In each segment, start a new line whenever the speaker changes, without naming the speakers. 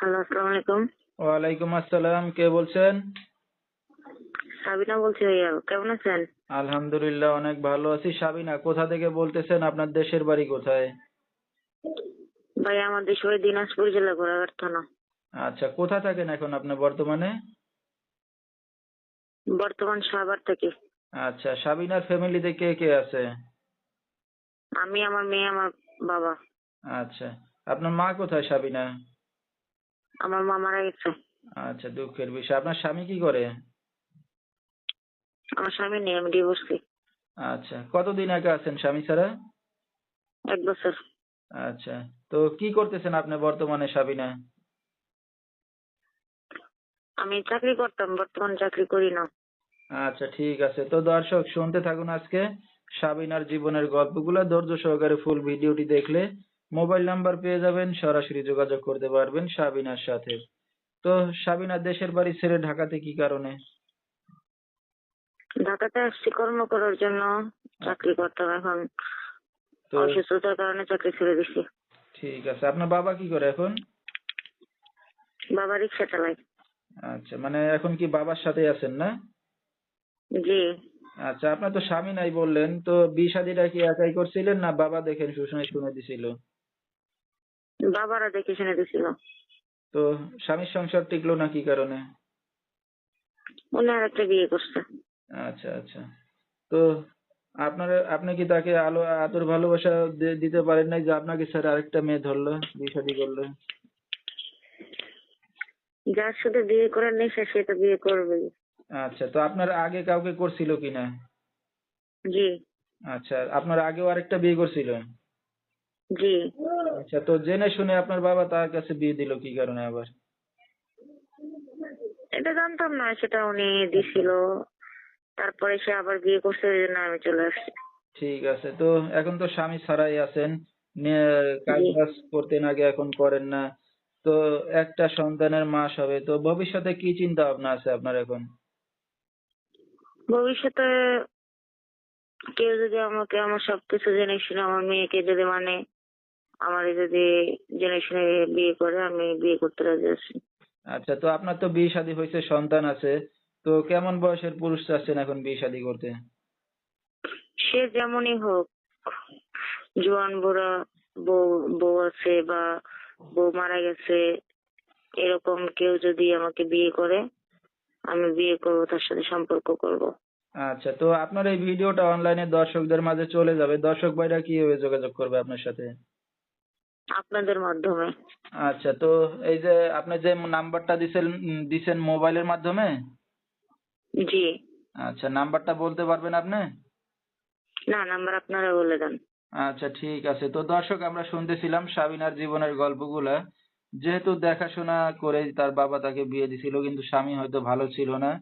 Hello আসসালামু আলাইকুম
ওয়ালাইকুম আসসালাম কে বলছেন?
সাবিনা বলছি ভাইয়া কেমন আছেন?
আলহামদুলিল্লাহ অনেক ভালো আছি। সাবিনা কোথা থেকে বলতেছেন? আপনার দেশের বাড়ি কোথায়?
ভাই সবাই দিনাজপুর জেলা ঘোড়াঘাট থানা।
আচ্ছা কোথা থাকেন এখন আপনি বর্তমানে?
বর্তমান সাভার থেকে।
আচ্ছা সাবিনার ফ্যামিলিতে কে কে আছে?
আমি আমার মেয়ে আমার বাবা।
আচ্ছা আপনার মা কোথায় সাবিনা?
আমার মা মারা গেছে।
আচ্ছা দুঃখের বিষয়। আপনার স্বামী কি করে?
আমার স্বামী নেই আমি ডিভোর্সি
আচ্ছা কতদিন আগে আছেন স্বামী ছাড়া?
এক বছর।
আচ্ছা তো কি করতেছেন আপনি বর্তমানে সাবিনা?
আমি চাকরি করতাম বর্তমান চাকরি করি না।
আচ্ছা ঠিক আছে। তো দর্শক শুনতে থাকুন আজকে সাবিনার জীবনের গল্পগুলো। ধৈর্য সহকারে ফুল ভিডিওটি দেখলে মোবাইল নাম্বার পেয়ে যাবেন সরাসরি যোগাযোগ করতে পারবেন সাবিনার সাথে। তো সাবিনা দেশের বাড়ি ছেড়ে ঢাকাতে কি কারণে?
ঢাকাতে আসছি কর্ম করার জন্য চাকরি করতাম এখন। অসুস্থতার কারণে চাকরি ছেড়ে দিছি।
ঠিক আছে আপনার বাবা কি করে এখন?
বাবা রিক্সা চালায়।
আচ্ছা মানে এখন কি বাবার সাথে আছেন না?
জি।
আচ্ছা আপনার তো স্বামী নাই বললেন তো বিয়ে শাদীটা কি একাই করছিলেন না বাবা দেখেন শুনে শুনে দিছিল?
বাবারা দেখে শুনে দিছিল।
তো স্বামীর সংসার টিকলো না কি কারণে?
উনি আর একটা বিয়ে করছে।
আচ্ছা আচ্ছা। তো আপনার আপনি কি তাকে আলো আদর ভালোবাসা দিতে পারেন নাই যে আপনাকে স্যার আরেকটা মেয়ে ধরলো বিয়ে শাদী করল?
যার সাথে বিয়ে করার নেশা সে তো বিয়ে করবেই।
আচ্ছা তো আপনার আগে কাউকে করছিল কিনা?
জি।
আচ্ছা আপনার আগেও আরেকটা বিয়ে করছিল?
জি।
আচ্ছা তো জেনে শুনে আপনার বাবা তার কাছে বিয়ে দিল কি কারণে আবার?
এটা জানতাম না সেটা উনি দিছিল। তারপরে সে আবার বিয়ে করছে ওই জন্য আমি চলে আসছি।
ঠিক আছে তো এখন তো স্বামী ছাড়াই আছেন। কাজ বাজ করতেন আগে এখন করেন না। তো একটা সন্তানের মাস হবে তো ভবিষ্যতে কি চিন্তা ভাবনা আছে আপনার এখন?
ভবিষ্যতে কেউ যদি আমাকে আমার সবকিছু জেনে শুনে আমার মেয়েকে যদি মানে আমার যদি জেনে শুনে বিয়ে করে আমি বিয়ে করতে রাজি আছি।
আচ্ছা তো আপনার তো বিয়ে শাদী হয়েছে সন্তান আছে। তো কেমন বয়সের পুরুষ চাচ্ছেন এখন বিয়ে শাদী করতে?
সে যেমনই হোক জোয়ান বুড়া বউ বউ আছে বা বউ মারা গেছে এরকম কেউ যদি আমাকে বিয়ে করে আমি বিয়ে করব তার সাথে সম্পর্ক করব।
আচ্ছা তো আপনার এই ভিডিওটা অনলাইনে দর্শকদের মাঝে চলে যাবে। দর্শক ভাইরা কীভাবে যোগাযোগ করবে আপনার সাথে?
আপনাদের মাধ্যমে।
আচ্ছা তো এই যে আপনি যে নাম্বারটা দিছেন দিছেন মোবাইলের মাধ্যমে?
জি।
আচ্ছা নাম্বারটা বলতে পারবেন আপনি?
না নাম্বার আপনারা বলে দেন।
আচ্ছা ঠিক আছে। তো দর্শক আমরা শুনতেছিলাম সাবিনার জীবনের গল্পগুলা। যেহেতু দেখাশোনা করে তার বাবা তাকে বিয়ে দিছিল কিন্তু স্বামী হয়তো ভালো ছিল না।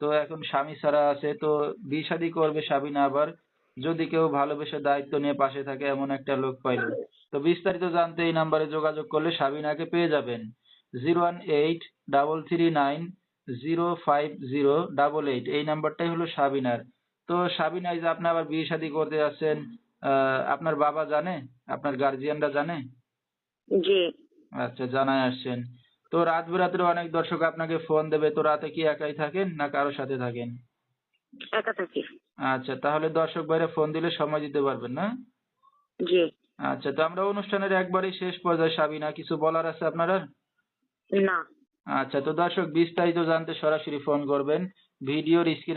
তো এখন স্বামী ছাড়া আছে তো বিয়ে শাদী করবে সাবিনা আবার। যদি কেউ ভালোবেসে দায়িত্ব নিয়ে পাশে থাকে এমন একটা লোক পাইলো। তো বিস্তারিত জানতে এই নাম্বারে যোগাযোগ করলে সাবিনাকে পেয়ে যাবেন। Zero one eight double three nine zero five zero double eight এই নাম্বারটাই হলো সাবিনার। তো সাবিনা যে আপনি আবার বিয়ে শাদী করতে যাচ্ছেন আপনার বাবা জানে? আপনার গার্জিয়ানরা জানে?
জি।
আচ্ছা জানাই আসছেন। তো রাত বেরাত্রে অনেক দর্শক আপনাকে ফোন দেবে। তো রাতে কি একাই থাকেন না কারোর সাথে থাকেন?
একা থাকি।
আচ্ছা তাহলে দর্শক বাইরে ফোন দিলে সময় দিতে পারবেন না?
জি।
আচ্ছা তো আমরা অনুষ্ঠানের একবারই শেষ পর্যায়ে সাবিনা কিছু বলার আছে আপনারা?
না।
আচ্ছা তো দর্শক বিস্তারিত জানতে সরাসরি ফোন করবেন ভিডিওর স্ক্রিনে